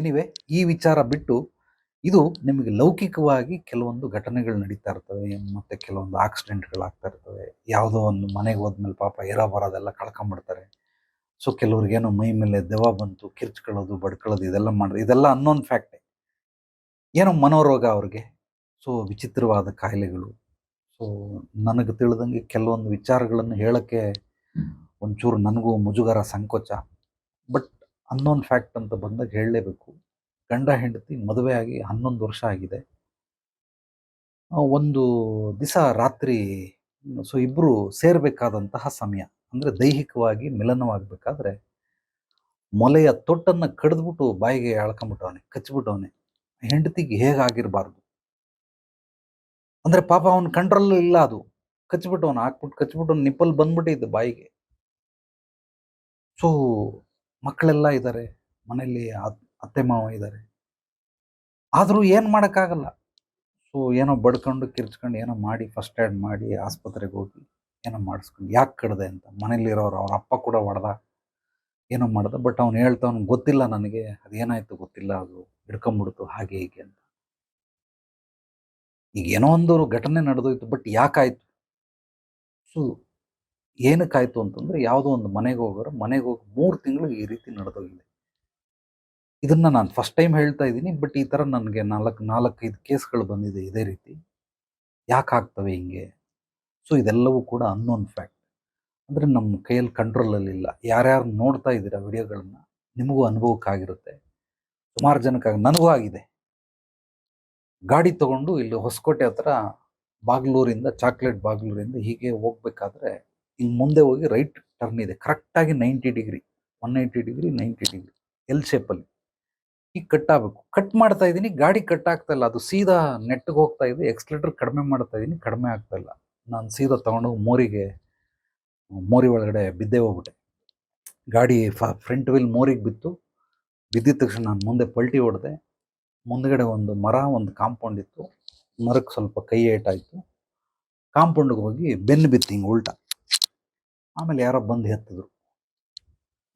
Anyway ಈ ವಿಚಾರ ಬಿಟ್ಟು ಇದು ನಿಮಗೆ ಲೌಕಿಕವಾಗಿ ಕೆಲವೊಂದು ಘಟನೆಗಳು ನಡೀತಾ ಇರ್ತವೆ, ಮತ್ತೆ ಕೆಲವೊಂದು ಆಕ್ಸಿಡೆಂಟ್ಗಳಾಗ್ತಾ ಇರ್ತವೆ. ಯಾವುದೋ ಒಂದು ಮನೆಗೆ ಹೋದ್ಮೇಲೆ ಪಾಪ ಏರ ಬರೋದೆಲ್ಲ ಕಳ್ಕೊಂಬಿಡ್ತಾರೆ. ಸೊ ಕೆಲವ್ರಿಗೇನೋ ಮೈ ಮೇಲೆ ದೆವ್ವ ಬಂತು, ಕಿರ್ಚ್ಕೊಳ್ಳೋದು, ಬಡ್ಕೊಳ್ಳೋದು, ಇದೆಲ್ಲ ಮಾಡೋದು ಇದೆಲ್ಲ ಅನ್ನೋನ್ ಫ್ಯಾಕ್ಟೇ ಏನೋ ಮನೋರೋಗ ಅವ್ರಿಗೆ. ಸೊ ವಿಚಿತ್ರವಾದ ಕಾಯಿಲೆಗಳು. ಸೊ ನನಗೆ ತಿಳಿದಂಗೆ ಕೆಲವೊಂದು ವಿಚಾರಗಳನ್ನು ಹೇಳೋಕ್ಕೆ ಒಂಚೂರು ನನಗೂ ಮುಜುಗರ ಸಂಕೋಚ. ಬಟ್ ಅನ್ನೋನ್ ಫ್ಯಾಕ್ಟ್ ಅಂತ ಬಂದಾಗ ಹೇಳಲೇಬೇಕು. ಗಂಡ, ಹೆಂಡತಿ ಮದುವೆ ಆಗಿ ಹನ್ನೊಂದು ವರ್ಷ ಆಗಿದೆ. ಒಂದು ದಿವಸ ರಾತ್ರಿ, ಸೊ ಇಬ್ಬರು ಸೇರಬೇಕಾದಂತಹ ಸಮಯ, ಅಂದರೆ ದೈಹಿಕವಾಗಿ ಮಿಲನವಾಗಬೇಕಾದ್ರೆ ಮೊಲೆಯ ತೊಟ್ಟನ್ನು ಕಡಿದ್ಬಿಟ್ಟು ಬಾಯಿಗೆ ಎಳ್ಕೊಂಬಿಟ್ಟವನೆ ಕಚ್ಬಿಟ್ಟವನೆ ಹೆಂಡತಿಗೆ ಹೇಗಾಗಿರಬಾರ್ದು? ಅಂದರೆ ಪಾಪ ಅವನ ಕಂಟ್ರೋಲ್ ಇಲ್ಲ ಅದು. ಕಚ್ಬಿಟ್ಟವನು ಹಾಕ್ಬಿಟ್ಟು ಕಚ್ಬಿಟ್ಟು ನಿಪ್ಪಲ್ ಬಂದ್ಬಿಟ್ಟಿದ್ದು ಬಾಯಿಗೆ. ಸೊ ಮಕ್ಕಳೆಲ್ಲ ಇದ್ದಾರೆ ಮನೆಯಲ್ಲಿ ಅತ್- ಅತ್ತೆ ಮಾವ ಇದ್ದಾರೆ ಆದರೂ ಏನು ಮಾಡೋಕ್ಕಾಗಲ್ಲ. ಸೊ ಏನೋ ಬಡ್ಕೊಂಡು, ಕಿರ್ಚ್ಕೊಂಡು, ಏನೋ ಮಾಡಿ ಫಸ್ಟ್ ಏಡ್ ಮಾಡಿ, ಆಸ್ಪತ್ರೆಗೆ ಹೋಗಿ, ಏನೋ ಮಾಡಿಸ್ಕೊಂಡು, ಯಾಕೆ ಕಡ್ದೆ ಅಂತ. ಮನೇಲಿರೋರು ಅವ್ರ ಅಪ್ಪ ಕೂಡ ಹೊಡೆದ, ಏನೋ ಮಾಡ್ದ ಬಟ್ ಅವ್ನು ಹೇಳ್ತವ್ನು ಗೊತ್ತಿಲ್ಲ ನನಗೆ ಅದೇನಾಯ್ತು ಗೊತ್ತಿಲ್ಲ, ಅದು ಹಿಡ್ಕೊಂಬಿಡ್ತು, ಹಾಗೆ ಹೀಗೆ ಅಂತ. ಈಗ ಏನೋ ಒಂದು ಘಟನೆ ನಡೆದೋಯ್ತು ಬಟ್ ಯಾಕಾಯ್ತು ಸೊ ಏನಕ್ಕಾಯ್ತು ಅಂತಂದ್ರೆ ಯಾವುದೋ ಒಂದು ಮನೆಗೆ ಹೋಗೋರು, ಮನೆಗೆ ಹೋಗಿ ಮೂರು ತಿಂಗಳು ಈ ರೀತಿ ನಡೆದೋಗಿದೆ. ಇದನ್ನ ನಾನು ಫಸ್ಟ್ ಟೈಮ್ ಹೇಳ್ತಾ ಇದ್ದೀನಿ ಬಟ್ ಈ ಥರ ನನಗೆ ನಾಲ್ಕು, ನಾಲ್ಕೈದು ಕೇಸ್ಗಳು ಬಂದಿದೆ ಇದೇ ರೀತಿ. ಯಾಕೆ ಆಗ್ತವೆ ಹಿಂಗೆ? ಸೊ ಇದೆಲ್ಲವೂ ಕೂಡ ಅನ್ನೋನ್ ಫ್ಯಾಕ್ಟ್ ಅಂದರೆ ನಮ್ಮ ಕೈಯಲ್ಲಿ ಕಂಟ್ರೋಲಲ್ಲಿಲ್ಲ ಯಾರ್ಯಾರು ನೋಡ್ತಾ ಇದ್ದೀರಾ ವಿಡಿಯೋಗಳನ್ನ ನಿಮಗೂ ಅನುಭವಕ್ಕಾಗಿರುತ್ತೆ ಸುಮಾರು ಜನಕ್ಕಾಗಿ ನನಗೂ ಆಗಿದೆ. ಗಾಡಿ ತಗೊಂಡು ಇಲ್ಲಿ ಹೊಸಕೋಟೆ ಹತ್ರ ಬಾಗ್ಲೂರಿಂದ, ಚಾಕ್ಲೇಟ್ ಬಾಗ್ಲೂರಿಂದ ಹೀಗೆ ಹೋಗ್ಬೇಕಾದ್ರೆ ಹಿಂಗೆ ಮುಂದೆ ಹೋಗಿ ರೈಟ್ ಟರ್ನ್ ಇದೆ. ಕರೆಕ್ಟಾಗಿ ninety degree one ninety degree ninety degree L ಶೇಪಲ್ಲಿ ಈಗ ಕಟ್ ಆಗಬೇಕು. ಕಟ್ ಮಾಡ್ತಾ ಇದ್ದೀನಿ, ಗಾಡಿ ಕಟ್ ಆಗ್ತಾ ಇಲ್ಲ. ಅದು ಸೀದಾ ನೆಟ್ಗೆ ಹೋಗ್ತಾ ಇದೆ ಎಕ್ಸ್ಲೇಟರ್ ಕಡಿಮೆ ಮಾಡ್ತಾ ಇದ್ದೀನಿ, ಕಡಿಮೆ ಆಗ್ತಾ ಇಲ್ಲ. ನಾನು ಸೀದಾ ತಗೊಂಡು ಮೋರಿಗೆ, ಮೋರಿ ಒಳಗಡೆ ಬಿದ್ದೇ ಹೋಗ್ಬಿಟ್ಟೆ. ಗಾಡಿ ಫ್ರಂಟ್ ವೀಲ್ ಮೋರಿಗೆ ಬಿತ್ತು. ಬಿದ್ದಿದ ತಕ್ಷಣ ನಾನು ಮುಂದೆ ಪಲ್ಟಿ ಹೊಡೆದೆ. ಮುಂದ್ಗಡೆ ಒಂದು ಮರ, ಒಂದು ಕಾಂಪೌಂಡ್ ಇತ್ತು. ಮರಕ್ಕೆ ಸ್ವಲ್ಪ ಕೈ ಏಟಾಯಿತು ಕಾಂಪೌಂಡ್ಗೆ ಹೋಗಿ ಬೆನ್ನು ಬಿತ್ತು ಹಿಂಗೆ ಉಲ್ಟಾ. ಆಮೇಲೆ ಯಾರೋ ಬಂದು ಎತ್ತಿದ್ರು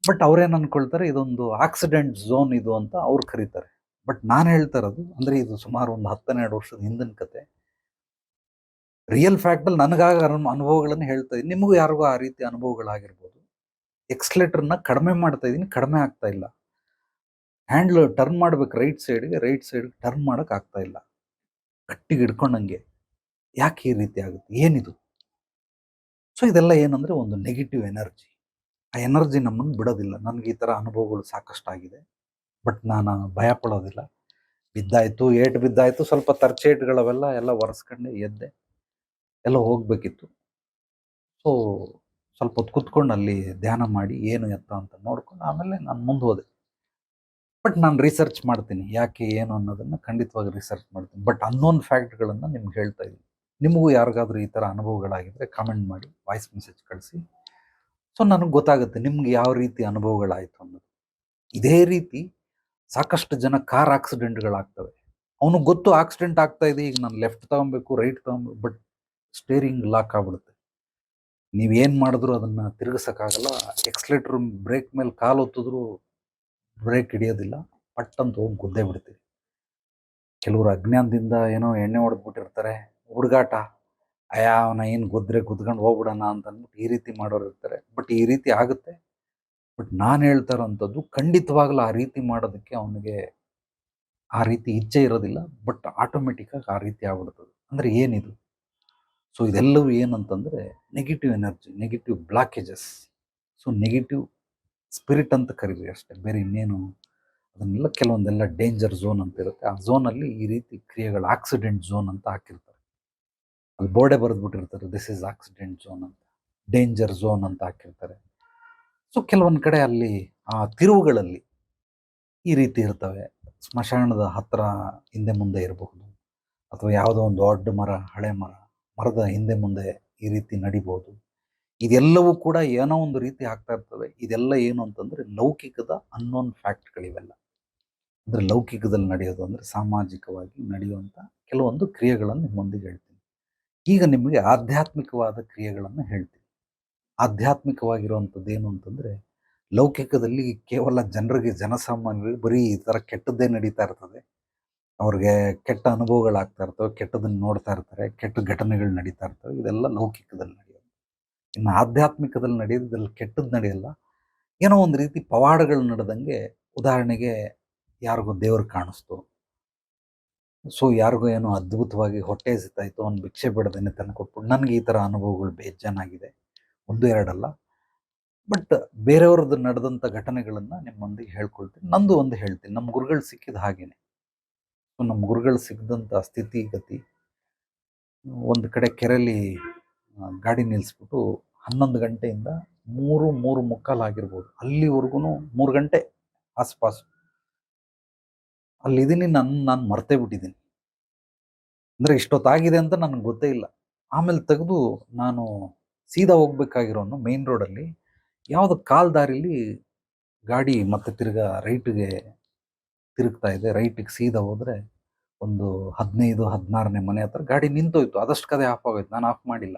ಬಟ್ ಅವ್ರೇನು ಅನ್ಕೊಳ್ತಾರೆ, ಇದೊಂದು ಆಕ್ಸಿಡೆಂಟ್ ಝೋನ್ ಇದು ಅಂತ ಅವ್ರು ಕರೀತಾರೆ. ಬಟ್ ನಾನು ಹೇಳ್ತಾ ಇರೋದು, ಅಂದರೆ ಇದು ಸುಮಾರು ಒಂದು ಹತ್ತನ್ನೆರಡು ವರ್ಷದ ಹಿಂದಿನ ಕತೆ. ರಿಯಲ್ ಫ್ಯಾಕ್ಟಲ್ಲಿ ನನಗಾಗ ಅನು- ಅನುಭವಗಳನ್ನು ಹೇಳ್ತಾ ಇದ್ದೀನಿ. ನಿಮಗೂ ಯಾರಿಗೂ ಆ ರೀತಿ ಅನುಭವಗಳಾಗಿರ್ಬೋದು. ಎಕ್ಸ್ಲೇಟರ್ನ ಕಡಿಮೆ ಮಾಡ್ತಾ ಇದ್ದೀನಿ, ಕಡಿಮೆ ಆಗ್ತಾ ಇಲ್ಲ. ಹ್ಯಾಂಡ್ಲ್ ಟರ್ನ್ ಮಾಡ್ಬೇಕು ರೈಟ್ ಸೈಡ್ಗೆ ರೈಟ್ ಸೈಡ್ಗೆ ಟರ್ನ್ ಮಾಡೋಕ್ಕಾಗ್ತಾ ಇಲ್ಲ. ಗಟ್ಟಿಗೆ ಹಿಡ್ಕೊಂಡಂಗೆ. ಯಾಕೆ ಈ ರೀತಿ ಆಗುತ್ತೆ? ಏನಿದು? ಸೊ, ಇದೆಲ್ಲ ಏನಂದರೆ ಒಂದು ನೆಗೆಟಿವ್ ಎನರ್ಜಿ ಆ ಎನರ್ಜಿ ನಮ್ಮನ್ನು ಬಿಡೋದಿಲ್ಲ. ನನಗೆ ಈ ಥರ ಅನುಭವಗಳು ಸಾಕಷ್ಟು ಆಗಿದೆ ಬಟ್ ನಾನು ಭಯ ಪಡೋದಿಲ್ಲ ಬಿದ್ದಾಯಿತು, ಏಟು ಬಿದ್ದಾಯಿತು, ಸ್ವಲ್ಪ ತರ್ಚೇಟ್ಗಳವೆಲ್ಲ ಎಲ್ಲ ಒರೆಸ್ಕೊಂಡೆ ಎದ್ದೆ. ಎಲ್ಲ ಹೋಗಬೇಕಿತ್ತು. ಸೊ, ಸ್ವಲ್ಪ ಹೊತ್ತು ಕುತ್ಕೊಂಡು ಅಲ್ಲಿ ಧ್ಯಾನ ಮಾಡಿ ಏನು ಎತ್ತ ಅಂತ ನೋಡ್ಕೊಂಡು ಆಮೇಲೆ ನಾನು ಮುಂದೆ ಹೋದೆ. ಬಟ್ ನಾನು ರಿಸರ್ಚ್ ಮಾಡ್ತೀನಿ. ಯಾಕೆ ಏನು ಅನ್ನೋದನ್ನು ಖಂಡಿತವಾಗಿ ರಿಸರ್ಚ್ ಮಾಡ್ತೀನಿ. ಬಟ್ ಅನ್ನೋನ್ ಫ್ಯಾಕ್ಟ್ಗಳನ್ನು ನಿಮ್ಗೆ ಹೇಳ್ತಾ ಇದ್ದೀನಿ. ನಿಮಗೂ ಯಾರಿಗಾದ್ರೂ ಈ ಥರ ಅನುಭವಗಳಾಗಿದ್ರೆ ಕಾಮೆಂಟ್ ಮಾಡಿ ವಾಯ್ಸ್ ಮೆಸೇಜ್ ಕಳಿಸಿ. ಸೊ ನನಗೆ ಗೊತ್ತಾಗುತ್ತೆ ನಿಮ್ಗೆ ಯಾವ ರೀತಿ ಅನುಭವಗಳಾಯಿತು ಅನ್ನೋದು. ಇದೇ ರೀತಿ ಸಾಕಷ್ಟು ಜನ ಕಾರ್ ಆಕ್ಸಿಡೆಂಟ್ಗಳಾಗ್ತವೆ ಅವನಿಗೆ ಗೊತ್ತು ಆಕ್ಸಿಡೆಂಟ್ ಆಗ್ತಾ ಇದೆ, ಈಗ ನಾನು ಲೆಫ್ಟ್ ತಗೊಬೇಕು ರೈಟ್ ತಗೊಬೇಕು ಬಟ್ ಸ್ಟೇರಿಂಗ್ ಲಾಕ್ ಆಗ್ಬಿಡುತ್ತೆ. ನೀವೇನು ಮಾಡಿದ್ರು ಅದನ್ನು ತಿರುಗಿಸೋಕ್ಕಾಗಲ್ಲ. ಎಕ್ಸ್ಲೇಟ್ರ್ ಬ್ರೇಕ್ ಮೇಲೆ ಕಾಲು ಒತ್ತಿದ್ರು ಬ್ರೇಕ್ ಹಿಡಿಯೋದಿಲ್ಲ. ಪಟ್ಟಂತ ಹೋಗಿ ಗುದ್ದೇ ಬಿಡ್ತೀವಿ. ಕೆಲವರು ಅಜ್ಞಾನದಿಂದ ಏನೋ ಎಣ್ಣೆ ಹೊಡೆದ್ಬಿಟ್ಟಿರ್ತಾರೆ. ಹುಡುಗಾಟ, ಅಯ್ಯ, ಅವನ ಏನು ಗುದ್ರೆ ಗುದ್ಕೊಂಡು ಹೋಗ್ಬಿಡೋಣ ಅಂತ ಅಂದ್ಬಿಟ್ಟು ಈ ರೀತಿ ಮಾಡೋರು ಇರ್ತಾರೆ. ಬಟ್ ಈ ರೀತಿ ಆಗುತ್ತೆ. ಬಟ್ ನಾನು ಹೇಳ್ತಾ ಇರೋಂಥದ್ದು ಖಂಡಿತವಾಗ್ಲೂ ಆ ರೀತಿ ಮಾಡೋದಕ್ಕೆ ಅವನಿಗೆ ಆ ರೀತಿ ಇಚ್ಛೆ ಇರೋದಿಲ್ಲ. ಬಟ್ ಆಟೋಮೆಟಿಕ್ಕಾಗಿ ಆ ರೀತಿ ಆಗ್ಬಿಡ್ತದೆ. ಅಂದರೆ ಏನಿದು? ಸೊ, ಇದೆಲ್ಲವೂ ಏನಂತಂದರೆ negative energy, negative blockages. So, negative spirit ಅಂತ ಕರೀರಿ ಅಷ್ಟೇ. ಬೇರೆ ಇನ್ನೇನು? ಅದನ್ನೆಲ್ಲ ಕೆಲವೊಂದೆಲ್ಲ ಡೇಂಜರ್ ಝೋನ್ ಅಂತ ಇರುತ್ತೆ ಆ ಝೋನಲ್ಲಿ ಈ ರೀತಿ ಕ್ರಿಯೆಗಳು ಆಕ್ಸಿಡೆಂಟ್ ಝೋನ್ ಅಂತ ಹಾಕಿರ್ತಾರೆ. ಅಲ್ಲಿ ಬೋರ್ಡೆ ಬರೆದ್ಬಿಟ್ಟಿರ್ತಾರೆ ದಿಸ್ ಇಸ್ ಆಕ್ಸಿಡೆಂಟ್ ಝೋನ್ ಅಂತ ಡೇಂಜರ್ ಝೋನ್ ಅಂತ ಹಾಕಿರ್ತಾರೆ. ಸೊ ಕೆಲವೊಂದು ಕಡೆ ಅಲ್ಲಿ ಆ ತಿರುವುಗಳಲ್ಲಿ ಈ ರೀತಿ ಇರ್ತವೆ. ಸ್ಮಶಾನದ ಹತ್ತಿರ ಹಿಂದೆ ಮುಂದೆ ಇರಬಹುದು, ಅಥವಾ ಯಾವುದೋ ಒಂದು ದೊಡ್ಡ ಮರ, ಹಳೆ ಮರ, ಮರದ ಹಿಂದೆ ಮುಂದೆ ಈ ರೀತಿ ನಡಿಬೋದು ಇದೆಲ್ಲವೂ ಕೂಡ ಏನೋ ಒಂದು ರೀತಿ ಆಗ್ತಾ ಇರ್ತವೆ. ಇದೆಲ್ಲ ಏನು ಅಂತಂದ್ರೆ ಲೌಕಿಕದ ಅನ್ನೋನ್ ಫ್ಯಾಕ್ಟ್ಗಳಿವೆಲ್ಲ ಅಂದ್ರೆ ಲೌಕಿಕದಲ್ಲಿ ನಡೆಯೋದು ಅಂದ್ರೆ ಸಾಮಾಜಿಕವಾಗಿ ನಡೆಯುವಂಥ ಕೆಲವೊಂದು ಕ್ರಿಯೆಗಳನ್ನು ಮುಂದೆ ಹೇಳ್ತೀನಿ. ಈಗ ನಿಮಗೆ ಆಧ್ಯಾತ್ಮಿಕವಾದ ಕ್ರಿಯೆಗಳನ್ನು ಹೇಳ್ತೀನಿ. ಆಧ್ಯಾತ್ಮಿಕವಾಗಿರುವಂಥದ್ದು ಏನು ಅಂತಂದರೆ, ಲೌಕಿಕದಲ್ಲಿ ಕೇವಲ ಜನರಿಗೆ ಜನಸಾಮಾನ್ಯರಿಗೆ ಬರೀ ಈ ಥರ ಕೆಟ್ಟದ್ದೇ ನಡೀತಾ ಇರ್ತದೆ. ಅವ್ರಿಗೆ ಕೆಟ್ಟ ಅನುಭವಗಳಾಗ್ತಾ ಇರ್ತವೆ, ಕೆಟ್ಟದನ್ನು ನೋಡ್ತಾ ಇರ್ತಾರೆ, ಕೆಟ್ಟ ಘಟನೆಗಳು ನಡೀತಾ ಇರ್ತವೆ. ಇದೆಲ್ಲ ಲೌಕಿಕದಲ್ಲಿ ನಡೆಯೋದು ಇನ್ನು ಆಧ್ಯಾತ್ಮಿಕದಲ್ಲಿ ನಡೆಯೋದು ಇದರಲ್ಲಿ ಕೆಟ್ಟದ್ದು ನಡೆಯಲ್ಲ. ಏನೋ ಒಂದು ರೀತಿ ಪವಾಡಗಳು ನಡೆದಂಗೆ ಉದಾಹರಣೆಗೆ ಯಾರಿಗೋ ದೇವರು ಕಾಣಿಸ್ತು. ಸೊ, ಯಾರಿಗೂ ಏನೋ ಅದ್ಭುತವಾಗಿ ಹೊಟ್ಟೆ ಹಸಿತಾಯ್ತು ಅವ್ನು ಭಿಕ್ಷೆ ಬಿಡದೇನೆ ತಂದು ಕೊಟ್ಬಿಟ್ಟು ನನಗೆ ಈ ಥರ ಅನುಭವಗಳು ಬೇಜಾನಾಗಿದೆ. ಒಂದು ಎರಡಲ್ಲ. ಬಟ್ ಬೇರೆಯವ್ರದ್ದು ನಡೆದಂಥ ಘಟನೆಗಳನ್ನು ನಿಮ್ಮೊಂದಿಗೆ ಹೇಳ್ಕೊಳ್ತೀನಿ. ನಂದು ಒಂದು ಹೇಳ್ತೀನಿ. ನಮ್ಮ ಗುರುಗಳು ಸಿಕ್ಕಿದ ಹಾಗೇನೆ. ಸೊ, ನಮ್ಮ ಗುರುಗಳು ಸಿಕ್ಕಿದಂಥ ಸ್ಥಿತಿ, ಗತಿ, ಒಂದು ಕಡೆ ಕೆರೆಯಲ್ಲಿ ಗಾಡಿ ನಿಲ್ಲಿಸ್ಬಿಟ್ಟು ಹನ್ನೊಂದು ಗಂಟೆಯಿಂದ ಮೂರು ಮೂರು ಮುಕ್ಕಾಲು ಆಗಿರ್ಬೋದು. ಅಲ್ಲಿವರೆಗೂ ಮೂರು ಗಂಟೆ ಆಸ್ಪಾಸು. ಅಲ್ಲಿದ್ದೀನಿ ನಾನು ನಾನು ಮರ್ತೇ ಬಿಟ್ಟಿದ್ದೀನಿ ಅಂದರೆ ಇಷ್ಟೊತ್ತಾಗಿದೆ ಅಂತ ನನಗೆ ಗೊತ್ತೇ ಇಲ್ಲ. ಆಮೇಲೆ ತೆಗೆದು ನಾನು ಸೀದಾ ಹೋಗ್ಬೇಕಾಗಿರೋನು ಮೇನ್ ರೋಡಲ್ಲಿ ಯಾವುದೋ ಕಾಲ್ ದಾರಿಲಿ ಗಾಡಿ ಮತ್ತೆ ತಿರ್ಗಾ ರೈಟಿಗೆ ತಿರುಗ್ತಾ ಇದೆ. ರೈಟಿಗೆ ಸೀದಾ ಹೋದರೆ ಒಂದು ಹದಿನೈದು, ಹದಿನಾರನೇ ಮನೆ ಹತ್ರ ಗಾಡಿ ನಿಂತೋಯ್ತು. ಅದಷ್ಟು ಕದೆ ಆಫ್ ಆಗೋಯ್ತು. ನಾನು ಆಫ್ ಮಾಡಿಲ್ಲ.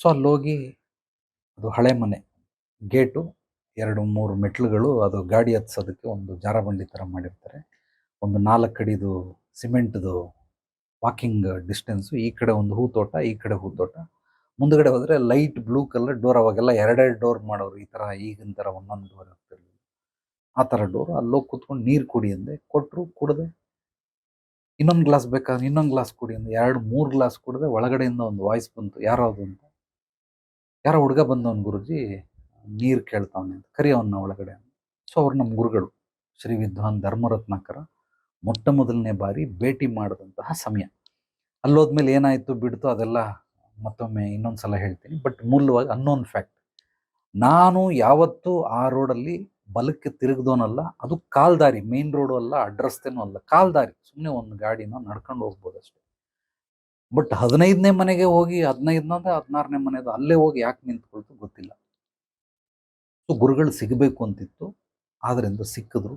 ಸೊ ಅಲ್ಲೋಗಿ ಅದು ಹಳೆ ಮನೆ, ಗೇಟು ಎರಡು ಮೂರು ಮೆಟ್ಲುಗಳು ಅದು ಗಾಡಿ ಹತ್ಸೋದಕ್ಕೆ ಒಂದು ಜಾರಬಂಡಿ ಥರ ಮಾಡಿರ್ತಾರೆ. ಒಂದು ನಾಲ್ಕು ಅಡಿದು ಸಿಮೆಂಟ್ದು ವಾಕಿಂಗ್ ಡಿಸ್ಟೆನ್ಸು ಈ ಕಡೆ ಒಂದು ಹೂ ತೋಟ, ಈ ಕಡೆ ಹೂ ತೋಟ. ಮುಂದ್ಗಡೆ ಹೋದರೆ ಲೈಟ್ ಬ್ಲೂ ಕಲರ್ ಡೋರ್ ಅವಾಗೆಲ್ಲ ಎರಡೆರಡು ಡೋರ್ ಮಾಡೋರು ಈ ಥರ ಈಗಿನ ಥರ ಒಂದೊಂದು ಡೋರ್ ಇರ್ತಿರ್ಲಿಲ್ಲ ಆ ಥರ ಡೋರ್ ಅಲ್ಲೋಗಿ ಕೂತ್ಕೊಂಡು ನೀರು ಕುಡಿ ಅಂದೆ. ಕೊಟ್ಟರು ಕುಡಿದೆ. ಇನ್ನೊಂದು ಗ್ಲಾಸ್ ಬೇಕಾದ್ರೆ ಇನ್ನೊಂದು ಗ್ಲಾಸ್ ಕುಡಿ ಅಂದೆ. ಎರಡು ಮೂರು ಗ್ಲಾಸ್ ಕುಡಿದೆ. ಒಳಗಡೆಯಿಂದ ಒಂದು ವಾಯ್ಸ್ ಬಂತು. ಯಾರೋ ಅದು ಅಂತ. ಯಾರೋ ಹುಡುಗ ಬಂದವನು ಗುರುಜಿ. ನೀರು ಕೇಳ್ತಾವನೆ ಅಂತ ಕರಿ ಒಳಗಡೆ ಸೊ ಅವ್ರು ನಮ್ಮ ಗುರುಗಳು. ಶ್ರೀ ವಿದ್ವಾನ್ ಧರ್ಮರತ್ನಾಕರ ಮೊಟ್ಟ ಮೊದಲನೇ ಬಾರಿ ಭೇಟಿ ಮಾಡಿದಂತಹ ಸಮಯ. ಅಲ್ಲೋದ್ಮೇಲೆ ಏನಾಯಿತು ಬಿಡ್ತು ಅದೆಲ್ಲ ಮತ್ತೊಮ್ಮೆ ಇನ್ನೊಂದು ಸಲ ಹೇಳ್ತೀನಿ. ಬಟ್ ಮೂಲವಾಗಿ ಅನ್ನೋನ್ ಫ್ಯಾಕ್ಟ್ ನಾನು ಯಾವತ್ತೂ ಆ ರೋಡಲ್ಲಿ ಬಲಕ್ಕೆ ತಿರುಗ್ದೋನಲ್ಲ, ಅದು ಕಾಲ್ದಾರಿ ಮೇನ್ ರೋಡು ಅಲ್ಲ ಅಡ್ರಸ್ತೆನೂ ಅಲ್ಲ, ಕಾಲ್ದಾರಿ. ಸುಮ್ಮನೆ ಒಂದು ಗಾಡಿನ ನಡ್ಕೊಂಡು ಹೋಗ್ಬೋದು ಅಷ್ಟೇ. ಬಟ್ ಹದಿನೈದನೇ ಮನೆಗೆ ಹೋಗಿ ಹದಿನೈದನದ ಹದಿನಾರನೇ ಮನೆದು ಅಲ್ಲೇ ಹೋಗಿ ಯಾಕೆ ನಿಂತ್ಕೊಳ್ತು ಗೊತ್ತಿಲ್ಲ. ಗುರುಗಳು ಸಿಗಬೇಕು ಅಂತಿತ್ತು. ಆದ್ದರಿಂದ ಸಿಕ್ಕಿದ್ರು.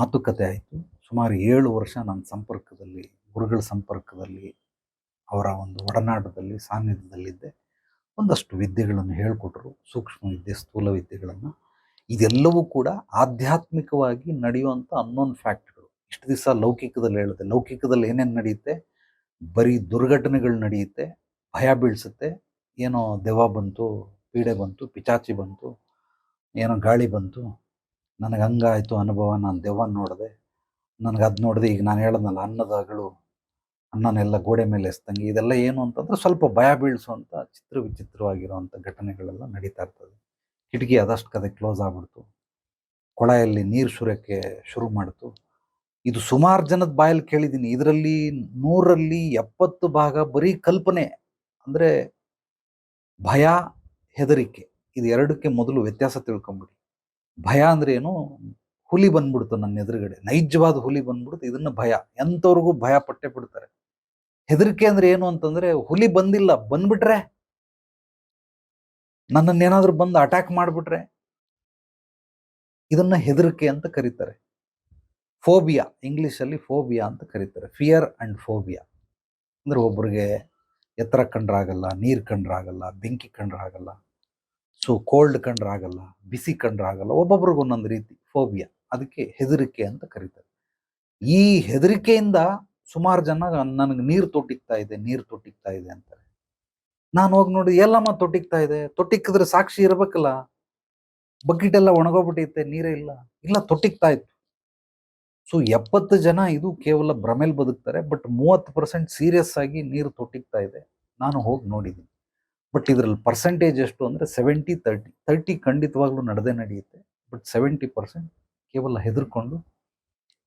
ಮಾತುಕತೆ ಆಯಿತು. ಸುಮಾರು ಏಳು ವರ್ಷ ನನ್ನ ಸಂಪರ್ಕದಲ್ಲಿ, ಗುರುಗಳ ಸಂಪರ್ಕದಲ್ಲಿ, ಅವರ ಒಂದು ಒಡನಾಟದಲ್ಲಿ, ಸಾನ್ನಿಧ್ಯದಲ್ಲಿದ್ದೆ. ಒಂದಷ್ಟು ವಿದ್ಯೆಗಳನ್ನು ಹೇಳಿಕೊಟ್ರು. ಸೂಕ್ಷ್ಮ ವಿದ್ಯೆ, ಸ್ಥೂಲ ವಿದ್ಯೆಗಳನ್ನು. ಇದೆಲ್ಲವೂ ಕೂಡ ಆಧ್ಯಾತ್ಮಿಕವಾಗಿ ನಡೆಯುವಂಥ ಅನ್ನೋನ್ ಫ್ಯಾಕ್ಟ್ಗಳು. ಇಷ್ಟು ದಿವಸ ಲೌಕಿಕದಲ್ಲಿ ಹೇಳಿದೆ ಲೌಕಿಕದಲ್ಲಿ ಏನೇನು ನಡೆಯುತ್ತೆ? ಬರೀ ದುರ್ಘಟನೆಗಳು ನಡೆಯುತ್ತೆ. ಭಯ ಬೀಳಿಸುತ್ತೆ. ಏನೋ ದೆವ್ವ ಬಂತು, ಪೀಡೆ ಬಂತು, ಪಿಚಾಚಿ ಬಂತು. ಏನೋ ಗಾಳಿ ಬಂತು. ನನಗೆ ಹಂಗಾಯಿತು ಅನುಭವ. ನಾನು ದೆವ್ವನ ನೋಡಿದೆ. ನನಗೆ ಅದು ನೋಡಿದೆ. ಈಗ ನಾನು ಹೇಳೋದಲ್ಲ ಅನ್ನದಗಳು ಅನ್ನನೆಲ್ಲ ಗೋಡೆ ಮೇಲೆ ಎಸ್ತಂಗೆ ಇದೆಲ್ಲ ಏನು ಅಂತಂದ್ರೆ ಸ್ವಲ್ಪ ಭಯ ಬೀಳಿಸುವಂಥ ಚಿತ್ರ ವಿಚಿತ್ರವಾಗಿರುವಂಥ ಘಟನೆಗಳೆಲ್ಲ ನಡೀತಾ ಇರ್ತದೆ. ಕಿಟಕಿ ಅದಷ್ಟು ಕದೆ ಕ್ಲೋಸ್ ಆಗ್ಬಿಡ್ತು. ಕೊಳೆಯಲ್ಲಿ ನೀರು ಸುರಕ್ಕೆ ಶುರು ಮಾಡಿತು. ಇದು ಸುಮಾರು ಜನದ ಬಾಯಲ್ಲಿ ಕೇಳಿದ್ದೀನಿ. ಇದರಲ್ಲಿ ನೂರಲ್ಲಿ ಎಪ್ಪತ್ತು ಭಾಗ ಬರೀ ಕಲ್ಪನೆ, ಅಂದರೆ ಭಯ, ಹೆದರಿಕೆ. ಇದು ಎರಡಕ್ಕೆ ಮೊದಲು ವ್ಯತ್ಯಾಸ ತಿಳ್ಕೊಂಬಿಡಿ. ಭಯ ಅಂದ್ರೆ ಏನು? ಹುಲಿ ಬಂದ್ಬಿಡ್ತು ನನ್ನ ಎದುರುಗಡೆ. ನೈಜವಾದ ಹುಲಿ ಬಂದ್ಬಿಡ್ತು. ಇದನ್ನ ಭಯ. ಎಂಥವ್ರಿಗೂ ಭಯ ಪಟ್ಟೆ ಬಿಡ್ತಾರೆ. ಹೆದರಿಕೆ ಅಂದ್ರೆ ಏನು ಅಂತಂದ್ರೆ, ಹುಲಿ ಬಂದಿಲ್ಲ, ಬಂದ್ಬಿಟ್ರೆ? ನನ್ನನ್ನೇನಾದ್ರೂ ಬಂದು ಅಟ್ಯಾಕ್ ಮಾಡಿಬಿಟ್ರೆ? ಇದನ್ನ ಹೆದರಿಕೆ ಅಂತ ಕರೀತಾರೆ. ಫೋಬಿಯಾ ಇಂಗ್ಲೀಷಲ್ಲಿ ಫೋಬಿಯಾ ಅಂತ ಕರೀತಾರೆ. ಫಿಯರ್ ಅಂಡ್ ಫೋಬಿಯಾ ಅಂದ್ರೆ ಒಬ್ರಿಗೆ ಎತ್ತರ ಕಂಡ್ರಾಗಲ್ಲ, ನೀರು ಕಂಡ್ರಾಗಲ್ಲ, ಬೆಂಕಿ ಕಂಡ್ರಾಗಲ್ಲ. ಸೊ ಕೋಲ್ಡ್ ಕಂಡ್ರಾಗಲ್ಲ, ಬಿಸಿ ಕಂಡ್ರಾಗಲ್ಲ ಒಬ್ಬೊಬ್ರಿಗೆ ಒಂದೊಂದು ರೀತಿ ಫೋಬಿಯಾ ಅದಕ್ಕೆ ಹೆದರಿಕೆ ಅಂತ ಕರೀತಾರೆ. ಈ ಹೆದರಿಕೆಯಿಂದ ಸುಮಾರು ಜನ ನನಗೆ ನೀರು ತೊಟ್ಟಿಕ್ತಾ ಇದೆ, ನೀರು ತೊಟ್ಟಿಕ್ತಾ ಇದೆ ಅಂತಾರೆ. ನಾನು ಹೋಗಿ ನೋಡಿ, ಎಲ್ಲಮ್ಮ ತೊಟ್ಟಿಕ್ತಾ ಇದೆ? ತೊಟ್ಟಿಕ್ಕಿದ್ರೆ ಸಾಕ್ಷಿ ಇರಬೇಕಲ್ಲ. ಬಕೆಟ್ ಎಲ್ಲ ಒಣಗೋಗ್ಬಿಟ್ಟೈತೆ ನೀರೇ ಇಲ್ಲ. ಇಲ್ಲ, ತೊಟ್ಟಿಕ್ತಾ ಇತ್ತು. ಸೊ ಎಪ್ಪತ್ತು ಜನ ಇದು ಕೇವಲ ಭ್ರಮೆಲ್ ಬದುಕ್ತಾರೆ, ಬಟ್ ಮೂವತ್ತು ಪರ್ಸೆಂಟ್ ಸೀರಿಯಸ್ ಆಗಿ ನೀರು ತೊಟ್ಟಿಕ್ತಾ ಇದೆ. ನಾನು ಹೋಗಿ ನೋಡಿದ್ದೀನಿ. ಬಟ್ ಇದರಲ್ಲಿ ಪರ್ಸೆಂಟೇಜ್ ಎಷ್ಟು ಅಂದರೆ ಸೆವೆಂಟಿ ತರ್ಟಿ ತರ್ಟಿ ಖಂಡಿತವಾಗ್ಲೂ ನಡೆದೇ ನಡೆಯುತ್ತೆ. ಬಟ್ ಸೆವೆಂಟಿ ಪರ್ಸೆಂಟ್ ಕೇವಲ ಹೆದರ್ಕೊಂಡು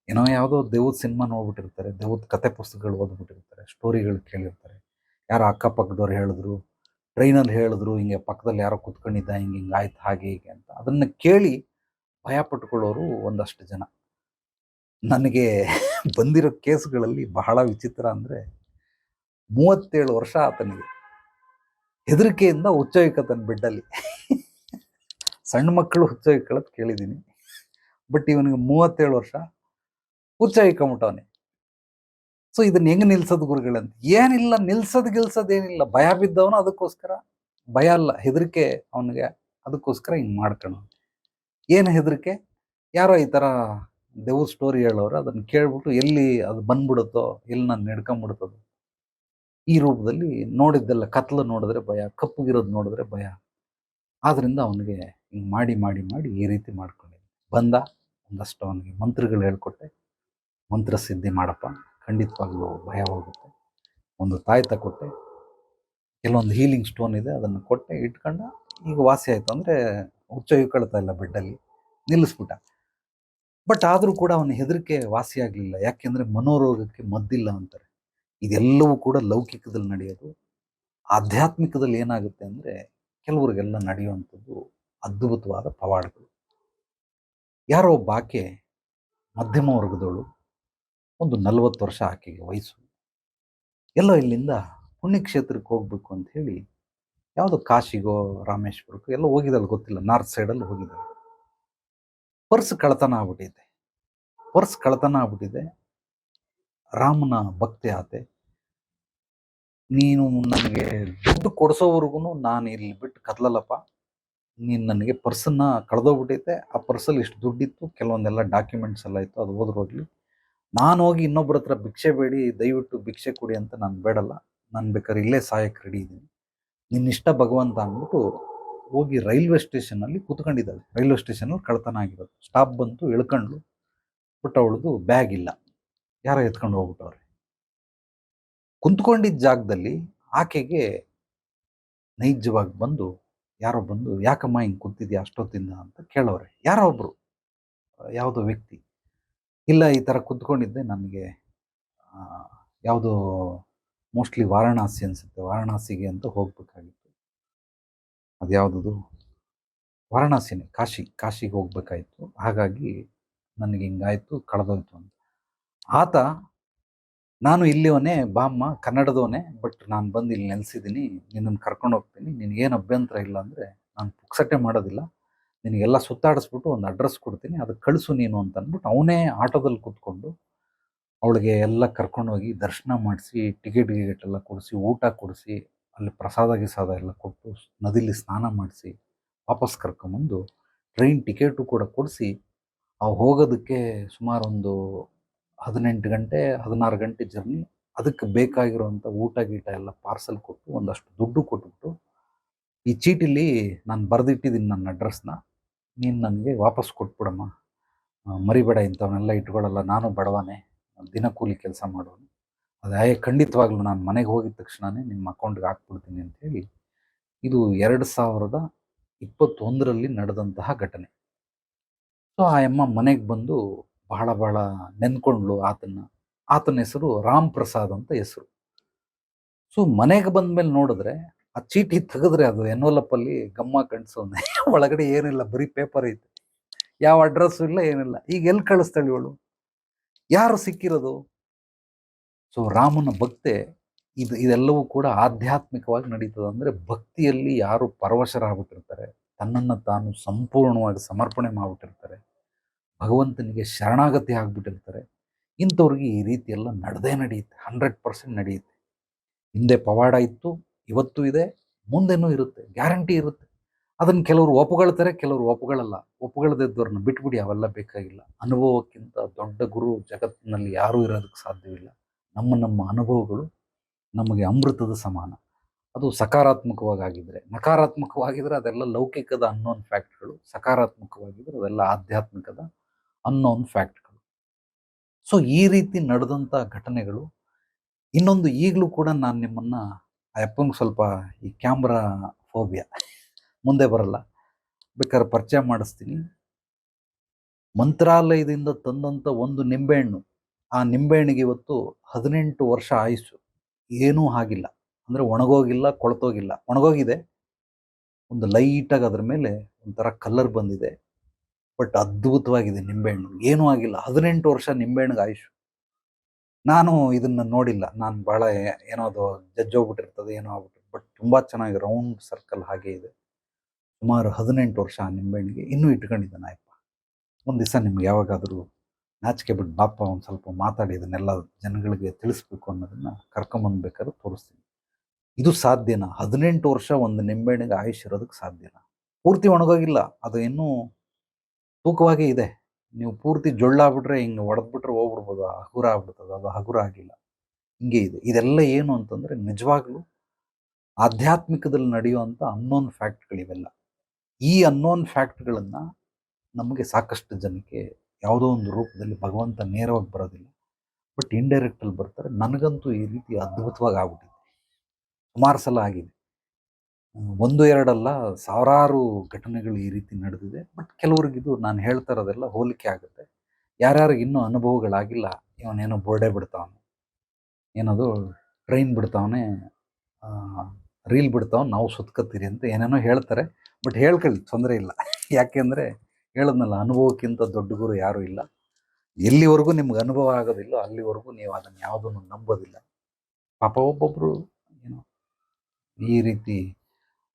ಏನೋ ಯಾವುದೋ ದೇವದ ಸಿನಿಮಾ ನೋಡ್ಬಿಟ್ಟಿರ್ತಾರೆ, ದೇವದ ಕತೆ ಪುಸ್ತಕಗಳು ಓದ್ಬಿಟ್ಟಿರ್ತಾರೆ ಸ್ಟೋರಿಗಳು ಕೇಳಿರ್ತಾರೆ. ಯಾರೋ ಅಕ್ಕಪಕ್ಕದವ್ರು ಹೇಳಿದ್ರು ಟ್ರೈನಲ್ಲಿ ಹೇಳಿದ್ರು, ಹಿಂಗೆ ಪಕ್ಕದಲ್ಲಿ ಯಾರೋ ಕುತ್ಕೊಂಡಿದ್ದ, ಹಿಂಗೆ ಹಿಂಗೆ ಆಯ್ತು ಹಾಗೆ ಹೀಗೆ ಅಂತ. ಅದನ್ನು ಕೇಳಿ ಭಯ ಪಟ್ಕೊಳ್ಳೋರು ಒಂದಷ್ಟು ಜನ. ನನಗೆ ಬಂದಿರೋ ಕೇಸ್ಗಳಲ್ಲಿ ಬಹಳ ವಿಚಿತ್ರ ಅಂದರೆ ಮೂವತ್ತೇಳು ವರ್ಷ ಆತನಿಗೆ. ಹೆದರಿಕೆಯಿಂದ ಹುಚ್ಚೋಯ್ಕತನ ಬೆಡ್ಡಲ್ಲಿ ಸಣ್ಣ ಮಕ್ಕಳು ಹುಚ್ಚೋಯ್ಕೊಳ್ಳೋದು ಕೇಳಿದ್ದೀನಿ ಬಟ್ ಇವನಿಗೆ ಮೂವತ್ತೇಳು ವರ್ಷ. ಹುಚ್ಚೋಯ್ಕೊಂಬಿಟ್ಟವನೆ ಸೊ ಇದನ್ನ ಹೆಂಗ್ ನಿಲ್ಸೋದು ಗುರುಗಳಂತ ಏನಿಲ್ಲ, ನಿಲ್ಸೋದು ಗಿಲ್ಸೋದು ಏನಿಲ್ಲ. ಭಯ ಬಿದ್ದವನು ಅದಕ್ಕೋಸ್ಕರ. ಭಯ ಅಲ್ಲ, ಹೆದರಿಕೆ ಅವನಿಗೆ ಅದಕ್ಕೋಸ್ಕರ ಹಿಂಗೆ ಮಾಡ್ಕೊಳ ಏನು ಹೆದರಿಕೆ? ಯಾರೋ ಈ ಥರ ದೇವ್ರ ಸ್ಟೋರಿ ಹೇಳೋರು ಅದನ್ನು ಕೇಳ್ಬಿಟ್ಟು ಎಲ್ಲಿ ಅದು ಬಂದ್ಬಿಡುತ್ತೋ, ಎಲ್ಲಿ ನಾನು ನಡ್ಕೊಂಬಿಡ್ತದೋ. ಈ ರೂಪದಲ್ಲಿ ನೋಡಿದ್ದೆಲ್ಲ, ಕತ್ಲು ನೋಡಿದ್ರೆ ಭಯ ಕಪ್ಪುಗಿರೋದು ನೋಡಿದ್ರೆ ಭಯ. ಆದ್ದರಿಂದ ಅವನಿಗೆ ಹಿಂಗೆ ಮಾಡಿ ಮಾಡಿ ಮಾಡಿ ಈ ರೀತಿ ಮಾಡ್ಕೊಂಡಿದ್ದೆ. ಬಂದ, ಒಂದಷ್ಟು ಅವನಿಗೆ ಮಂತ್ರಗಳು ಹೇಳ್ಕೊಟ್ಟೆ. ಮಂತ್ರ ಸಿದ್ಧಿ ಮಾಡಪ್ಪ, ಖಂಡಿತವಾಗ್ಲೂ ಭಯ ಹೋಗುತ್ತೆ. ಒಂದು ತಾಯ್ತ ಕೊಟ್ಟೆ ಕೆಲವೊಂದು ಹೀಲಿಂಗ್ ಸ್ಟೋನ್ ಇದೆ, ಅದನ್ನು ಕೊಟ್ಟೆ, ಇಟ್ಕೊಂಡ ಈಗ ವಾಸಿ ಆಯಿತು. ಅಂದರೆ ಹುಚ್ಚ ಕಳ್ತಾ ಇಲ್ಲ ಬೆಡ್ಡಲ್ಲಿ ನಿಲ್ಲಿಸ್ಬಿಟ್ಟ. ಬಟ್ ಆದರೂ ಕೂಡ ಅವನ ಹೆದರಿಕೆ ವಾಸಿಯಾಗಲಿಲ್ಲ ಯಾಕೆಂದರೆ ಮನೋರೋಗಕ್ಕೆ ಮದ್ದಿಲ್ಲ ಅಂತಾರೆ. ಇದೆಲ್ಲವೂ ಕೂಡ ಲೌಕಿಕದಲ್ಲಿ ನಡೆಯೋದು, ಆಧ್ಯಾತ್ಮಿಕದಲ್ಲಿ ಏನಾಗುತ್ತೆ ಅಂದರೆ ಕೆಲವರಿಗೆಲ್ಲ ನಡೆಯುವಂಥದ್ದು ಅದ್ಭುತವಾದ ಪವಾಡಗಳು. ಯಾರೋ ಒಬ್ಬ ಆಕೆ ಮಧ್ಯಮ ವರ್ಗದವಳು, ಒಂದು ನಲವತ್ತು ವರ್ಷ ಆಕೆಗೆ ವಯಸ್ಸು. ಎಲ್ಲೋ ಇಲ್ಲಿಂದ ಪುಣ್ಯಕ್ಷೇತ್ರಕ್ಕೆ ಹೋಗ್ಬೇಕು ಅಂತ ಹೇಳಿ ಯಾವುದೋ ಕಾಶಿಗೋ, ರಾಮೇಶ್ವರಕ್ಕೋ ಎಲ್ಲ ಹೋಗಿದ್ದಾಳೆ ಗೊತ್ತಿಲ್ಲ, ನಾರ್ತ್ ಸೈಡಲ್ಲಿ ಹೋಗಿದ್ದಾಳೆ. ಪರ್ಸ್ ಕಳತನ ಆಗ್ಬಿಟ್ಟಿದೆ ಪರ್ಸ್ ಕಳತನ ಆಗ್ಬಿಟ್ಟಿದೆ. ರಾಮನ ಭಕ್ತಿ ಆತೆ. ನೀನು ನನಗೆ ದುಡ್ಡು ಕೊಡಿಸೋವರೆಗೂ ನಾನು ಇಲ್ಲಿ ಬಿಟ್ಟು ಕತ್ಲಲ್ಲಪ್ಪ ನೀನು ನನಗೆ ಪರ್ಸನ್ನ ಕಳೆದೋಗ್ಬಿಟ್ಟೈತೆ. ಆ ಪರ್ಸಲ್ಲಿ ಇಷ್ಟು ದುಡ್ಡಿತ್ತು, ಕೆಲವೊಂದೆಲ್ಲ ಡಾಕ್ಯುಮೆಂಟ್ಸ್ ಎಲ್ಲ ಇತ್ತು, ಅದು ಹೋದ್ರೆ ಹೋಗ್ಲಿ. ನಾನು ಹೋಗಿ ಇನ್ನೊಬ್ಬರ ಹತ್ರ ಭಿಕ್ಷೆ ಬೇಡಿ, ದಯವಿಟ್ಟು ಭಿಕ್ಷೆ ಕೊಡಿ ಅಂತ ನಾನು ಬೇಡಲ್ಲ. ನಾನು ಬೇಕಾದ್ರೆ ಇಲ್ಲೇ ಸಹಾಯಕ್ಕೆ ರೆಡಿ ಇದ್ದೀನಿ. ನಿನ್ನಿಷ್ಟ ಭಗವಂತ ಅಂದ್ಬಿಟ್ಟು ಹೋಗಿ ರೈಲ್ವೆ ಸ್ಟೇಷನಲ್ಲಿ ಕೂತ್ಕೊಂಡಿದ್ದಾಳೆ. ರೈಲ್ವೆ ಸ್ಟೇಷನಲ್ಲಿ ಕಳ್ತನ ಆಗಿರೋದು. ಸ್ಟಾಪ್ ಬಂತು ಇಳ್ಕೊಂಡ್ಲು ಬಟ್ ಅವಳದು ಬ್ಯಾಗ್ ಇಲ್ಲ. ಯಾರೋ ಎತ್ಕೊಂಡು ಹೋಗ್ಬಿಟ್ಟವ್ರೆ. ಕುಂತ್ಕೊಂಡಿದ್ದ ಜಾಗದಲ್ಲಿ ಆಕೆಗೆ ನೈಜವಾಗಿ ಬಂದು, ಯಾರೋ ಬಂದು, ಯಾಕಮ್ಮ ಹಿಂಗೆ ಕೂತಿದ್ಯಾ ಅಷ್ಟೊತ್ತಿಂದ? ಅಂತ ಕೇಳೋರೆ ಯಾರೋ ಒಬ್ರು, ಯಾವುದೋ ವ್ಯಕ್ತಿ. ಇಲ್ಲ, ಈ ಥರ ಕುತ್ಕೊಂಡಿದ್ದೆ, ನನಗೆ ಯಾವುದೋ ಮೋಸ್ಟ್ಲಿ ವಾರಣಾಸಿ ಅನಿಸುತ್ತೆ. ವಾರಣಾಸಿಗೆ ಅಂತ ಹೋಗಬೇಕಾಗಿತ್ತು. ಅದು ಯಾವುದದು ವಾರಣಾಸಿನೇ, ಕಾಶಿ, ಕಾಶಿಗೆ ಹೋಗಬೇಕಾಯಿತು ಹಾಗಾಗಿ ನನಗೆ ಹಿಂಗಾಯಿತು, ಕಳೆದೋಯ್ತು ಅಂತ. ಆತ ನಾನು ಇಲ್ಲಿವನೇ ಬಾಮ್ಮ, ಕನ್ನಡದವನೇ, ಬಟ್ ನಾನು ಬಂದು ಇಲ್ಲಿ ನೆಲೆಸಿದ್ದೀನಿ ನಿನ್ನನ್ನು ಕರ್ಕೊಂಡು ಹೋಗ್ತೀನಿ. ನಿನಗೇನು ಅಭ್ಯಂತರ ಇಲ್ಲ ಅಂದರೆ ನಾನು ಪುಕ್ಸಟ್ಟೆ ಮಾಡೋದಿಲ್ಲ. ನಿನಗೆಲ್ಲ ಸುತ್ತಾಡಿಸ್ಬಿಟ್ಟು ಒಂದು ಅಡ್ರೆಸ್ ಕೊಡ್ತೀನಿ ಅದು ಕಳಿಸು ನೀನು ಅಂತ ಅಂದ್ಬಿಟ್ಟು ಅವನೇ ಆಟೋದಲ್ಲಿ ಕೂತ್ಕೊಂಡು ಅವಳಿಗೆ ಎಲ್ಲ ಕರ್ಕೊಂಡೋಗಿ ದರ್ಶನ ಮಾಡಿಸಿ, ಟಿಕೆಟ್ ಗಿಕೆಟ್ ಎಲ್ಲ ಕೊಡಿಸಿ, ಊಟ ಕೊಡಿಸಿ, ಅಲ್ಲಿ ಪ್ರಸಾದ ಗಿಸಾದ ಎಲ್ಲ ಕೊಟ್ಟು ನದಿಲಿ ಸ್ನಾನ ಮಾಡಿಸಿ ವಾಪಸ್ ಕರ್ಕೊಂಬಂದು ಟ್ರೈನ್ ಟಿಕೆಟು ಕೂಡ ಕೊಡಿಸಿ ಆ ಹೋಗೋದಕ್ಕೆ ಸುಮಾರು ಒಂದು ಹದಿನೆಂಟು ಗಂಟೆ, ಹದಿನಾರು ಗಂಟೆ ಜರ್ನಿ. ಅದಕ್ಕೆ ಬೇಕಾಗಿರುವಂಥ ಊಟ ಗೀಟ ಎಲ್ಲ ಪಾರ್ಸಲ್ ಕೊಟ್ಟು ಒಂದಷ್ಟು ದುಡ್ಡು ಕೊಟ್ಬಿಟ್ಟು, ಈ ಚೀಟಿಲಿ ನಾನು ಬರೆದಿಟ್ಟಿದ್ದೀನಿ ನನ್ನ ಅಡ್ರೆಸ್ನ. ನೀನು ನನಗೆ ವಾಪಸ್ ಕೊಟ್ಬಿಡಮ್ಮ. ಮರಿಬೇಡ ಇಂಥವನ್ನೆಲ್ಲ ಇಟ್ಕೊಳ್ಳಲ್ಲ ನಾನು ಬಡವನೇ. ದಿನ ಕೂಲಿ ಕೆಲಸ ಮಾಡೋನು. ಅದೇ ಖಂಡಿತವಾಗ್ಲೂ ನಾನು ಮನೆಗೆ ಹೋಗಿದ ತಕ್ಷಣವೇ ನಿಮ್ಮ ಅಕೌಂಟ್ಗೆ ಹಾಕ್ಬಿಡ್ತೀನಿ ಅಂಥೇಳಿ ಇದು ಎರಡು ಸಾವಿರದ ಇಪ್ಪತ್ತೊಂದರಲ್ಲಿ ನಡೆದಂತಹ ಘಟನೆ. ಸೊ, ಆ ಅಮ್ಮ ಮನೆಗೆ ಬಂದು ಬಹಳ ಬಹಳ ನೆನ್ಕೊಂಡ್ಲು ಆತನ ಆತನ ಹೆಸರು ರಾಮ್ ಪ್ರಸಾದ್ ಅಂತ ಹೆಸರು. ಸೊ ಮನೆಗೆ ಬಂದ ಮೇಲೆ ನೋಡಿದ್ರೆ ಆ ಚೀಟಿ ತೆಗೆದ್ರೆ ಅದು ಎನ್ವಲಪ್ಪಲ್ಲಿ ಗಮ್ಮ ಕಣ್ಸೋನೆ ಒಳಗಡೆ ಏನಿಲ್ಲ, ಬರೀ ಪೇಪರ್ ಐತೆ. ಯಾವ ಅಡ್ರೆಸ್ ಇಲ್ಲ, ಏನಿಲ್ಲ. ಈಗ ಎಲ್ಲಿ ಕಳಿಸ್ತಾಳೆ ಇವಳು? ಯಾರು ಸಿಕ್ಕಿರೋದು? ಸೊ ರಾಮನ ಭಕ್ತೆ, ಇದು, ಇದೆಲ್ಲವೂ ಕೂಡ ಆಧ್ಯಾತ್ಮಿಕವಾಗಿ ನಡೀತದೆ. ಅಂದರೆ ಭಕ್ತಿಯಲ್ಲಿ ಯಾರು ಪರವಶರಾಗ್ಬಿಟ್ಟಿರ್ತಾರೆ, ತನ್ನನ್ನು ತಾನು ಸಂಪೂರ್ಣವಾಗಿ ಸಮರ್ಪಣೆ ಮಾಡಿಬಿಟ್ಟಿರ್ತಾರೆ. ಭಗವಂತನಿಗೆ ಶರಣಾಗತಿ ಆಗಿಬಿಟ್ಟಿರ್ತಾರೆ. ಇಂಥವ್ರಿಗೆ ಈ ರೀತಿಯೆಲ್ಲ ನಡೆದೇ ನಡೆಯುತ್ತೆ ಹಂಡ್ರೆಡ್ ಪರ್ಸೆಂಟ್ ನಡೆಯುತ್ತೆ. ಹಿಂದೆ ಪವಾಡ ಇತ್ತು, ಇವತ್ತು ಇದೆ, ಮುಂದೆನೂ ಇರುತ್ತೆ, ಗ್ಯಾರಂಟಿ ಇರುತ್ತೆ. ಅದನ್ನು ಕೆಲವರು ಒಪ್ಪುಗಳ್ತಾರೆ ಕೆಲವರು ಒಪ್ಪುಗಳಲ್ಲ ಒಪ್ಪುಗಳದಿದ್ದವ್ರನ್ನ ಬಿಟ್ಬಿಡಿ, ಅವೆಲ್ಲ ಬೇಕಾಗಿಲ್ಲ. ಅನುಭವಕ್ಕಿಂತ ದೊಡ್ಡ ಗುರು ಜಗತ್ತಿನಲ್ಲಿ ಯಾರೂ ಇರೋದಕ್ಕೆ ಸಾಧ್ಯವಿಲ್ಲ. ನಮ್ಮ ನಮ್ಮ ಅನುಭವಗಳು ನಮಗೆ ಅಮೃತದ ಸಮಾನ. ಅದು ಸಕಾರಾತ್ಮಕವಾಗಿ ನಕಾರಾತ್ಮಕವಾಗಿದ್ದರೆ ಅದೆಲ್ಲ ಲೌಕಿಕದ ಅನ್ನೋನ್ ಫ್ಯಾಕ್ಟ್ಗಳು ಸಕಾರಾತ್ಮಕವಾಗಿದ್ದರೆ ಅದೆಲ್ಲ ಆಧ್ಯಾತ್ಮಿಕದ ಅನ್ನೋನ್ ಫ್ಯಾಕ್ಟ್ಗಳು. ಸೊ, ಈ ರೀತಿ ನಡೆದಂಥ ಘಟನೆಗಳು, ಇನ್ನೊಂದು ಈಗಲೂ ಕೂಡ ನಾನು ನಿಮ್ಮನ್ನು, ಆ ಅಪ್ಪಂಗೆ ಸ್ವಲ್ಪ ಈ ಕ್ಯಾಮ್ರಾ ಫೋಬಿಯಾ ಮುಂದೆ ಬರಲ್ಲ. ಬೇಕಾದ್ರೆ ಪರಿಚಯ ಮಾಡಿಸ್ತೀನಿ. ಮಂತ್ರಾಲಯದಿಂದ ತಂದಂಥ ಒಂದು ನಿಂಬೆಹಣ್ಣು, ಆ ನಿಂಬೆಹಣ್ಣಿಗೆ ಇವತ್ತು ಹದಿನೆಂಟು ವರ್ಷ ಆಯುಸ್ಸು. ಏನೂ ಆಗಿಲ್ಲ. ಅಂದರೆ ಒಣಗೋಗಿಲ್ಲ, ಕೊಳತೋಗಿಲ್ಲ. ಒಣಗೋಗಿದೆ. ಒಂದು ಲೈಟಾಗಿ ಅದ್ರ ಮೇಲೆ ಒಂಥರ ಕಲ್ಲರ್ ಬಂದಿದೆ. ಬಟ್ ಅದ್ಭುತವಾಗಿದೆ ನಿಂಬೆಹಣ್ಣು. ಏನೂ ಆಗಿಲ್ಲ. ಹದಿನೆಂಟು ವರ್ಷ ನಿಂಬೆಹಣ್ಣಿಗೆ ಆಯುಷ್ ನಾನು ಇದನ್ನ ನೋಡಿಲ್ಲ. ನಾನು ಭಾಳ ಏನೋದು ಜಜ್ಜೋಗ್ಬಿಟ್ಟಿರ್ತದೆ ಏನೋ ಆಗ್ಬಿಟ್ಟಿರ್ತದೆ ಬಟ್ ತುಂಬ ಚೆನ್ನಾಗಿ ರೌಂಡ್ ಸರ್ಕಲ್ ಹಾಗೆ ಇದೆ. ಸುಮಾರು ಹದಿನೆಂಟು ವರ್ಷ ಆ ನಿಂಬೆಹಣ್ಣಿಗೆ. ಇನ್ನೂ ಇಟ್ಕೊಂಡಿದ್ದಾನೆ ನಾಯಪ್ಪ. ಒಂದು ದಿವಸ ನಿಮ್ಗೆ ಯಾವಾಗಾದರೂ ನಾಚಿಕೆ ಬಿಟ್ಟು ಬಾಪ ಒಂದು ಸ್ವಲ್ಪ ಮಾತಾಡಿ, ಇದನ್ನೆಲ್ಲ ಜನಗಳಿಗೆ ತಿಳಿಸ್ಬೇಕು ಅನ್ನೋದನ್ನ ಕರ್ಕೊಂಬಂದ್ಬೇಕಾದ್ರೆ ತೋರಿಸ್ತೀನಿ. ಇದು ಸಾಧ್ಯನಾ? ಹದಿನೆಂಟು ವರ್ಷ ಒಂದು ನಿಂಬೆಹಣ್ಣಿಗೆ ಆಯುಷ್ ಇರೋದಕ್ಕೆ ಸಾಧ್ಯನಾ? ಪೂರ್ತಿ ಒಣಗೋಗಿಲ್ಲ. ಅದು ಇನ್ನೂ ತೂಕವಾಗೇ ಇದೆ. ನೀವು ಪೂರ್ತಿ ಜೊಳ್ಳಾಗ್ಬಿಟ್ರೆ ಹಿಂಗೆ ಹೊಡೆದ್ಬಿಟ್ರೆ ಹೋಗ್ಬಿಡ್ಬೋದು ಹಗುರ ಆಗ್ಬಿಡ್ತದೆ, ಅದು ಹಗುರ ಆಗಿಲ್ಲ. ಹಿಂಗೆ ಇದೆ. ಇದೆಲ್ಲ ಏನು ಅಂತಂದರೆ ನಿಜವಾಗ್ಲೂ ಆಧ್ಯಾತ್ಮಿಕದಲ್ಲಿ ನಡೆಯುವಂಥ ಅನ್ನೋನ್ ಫ್ಯಾಕ್ಟ್ಗಳಿವೆಲ್ಲ ಈ ಅನ್ನೋನ್ ಫ್ಯಾಕ್ಟ್ಗಳನ್ನು ನಮಗೆ ಸಾಕಷ್ಟು ಜನಕ್ಕೆ ಯಾವುದೋ ಒಂದು ರೂಪದಲ್ಲಿ ಭಗವಂತ ನೇರವಾಗಿ ಬರೋದಿಲ್ಲ. ಬಟ್ ಇಂಡೈರೆಕ್ಟಲ್ಲಿ ಬರ್ತಾರೆ. ನನಗಂತೂ ಈ ರೀತಿ ಅದ್ಭುತವಾಗಿ ಆಗ್ಬಿಟ್ಟಿದೆ. ಸುಮಾರು ಸಲ ಆಗಿದೆ. ಒಂದು ಎರಡಲ್ಲ, ಸಾವಿರಾರು ಘಟನೆಗಳು ಈ ರೀತಿ ನಡೆದಿದೆ. ಬಟ್ ಕೆಲವ್ರಿಗೆ ಇದು ನಾನು ಹೇಳ್ತಾ ಇರೋದೆಲ್ಲ ಹೋಲಿಕೆ ಆಗುತ್ತೆ. ಯಾರ್ಯಾರಿಗೆ ಇನ್ನೂ ಅನುಭವಗಳಾಗಿಲ್ಲ, ಇವನೇನೋ ಬೋರ್ಡೆ ಬಿಡ್ತಾವನು. ಏನದು, ಟ್ರೈನ್ ಬಿಡ್ತಾವನೆ ರೀಲ್ ಬಿಡ್ತಾವ್ ನಾವು ಸುತ್ಕತ್ತೀರಿ ಅಂತ ಏನೇನೋ ಹೇಳ್ತಾರೆ. ಬಟ್ ಹೇಳ್ಕೊಳ್ಳಿ, ತೊಂದರೆ ಇಲ್ಲ. ಯಾಕೆಂದರೆ ಹೇಳದ್ನಲ್ಲ, ಅನುಭವಕ್ಕಿಂತ ದೊಡ್ಡ ಗುರು ಯಾರೂ ಇಲ್ಲ. ಎಲ್ಲಿವರೆಗೂ ನಿಮ್ಗೆ ಅನುಭವ ಆಗೋದಿಲ್ಲ ಅಲ್ಲಿವರೆಗೂ ನೀವು ಅದನ್ನು ಯಾವುದನ್ನು ನಂಬೋದಿಲ್ಲ. ಪಾಪ ಒಬ್ಬೊಬ್ಬರು ಏನೋ ಈ ರೀತಿ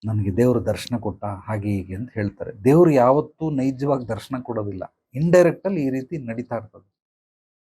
ನನಗೆ ದೇವರು ದರ್ಶನ ಕೊಟ್ಟ ಹಾಗೆ ಹೀಗೆ ಅಂತ ಹೇಳ್ತಾರೆ. ದೇವರು ಯಾವತ್ತೂ ನೈಜವಾಗಿ ದರ್ಶನ ಕೊಡೋದಿಲ್ಲ. ಇಂಡೈರೆಕ್ಟಲ್ಲಿ ಈ ರೀತಿ ನಡೀತಾ ಇರ್ತದೆ.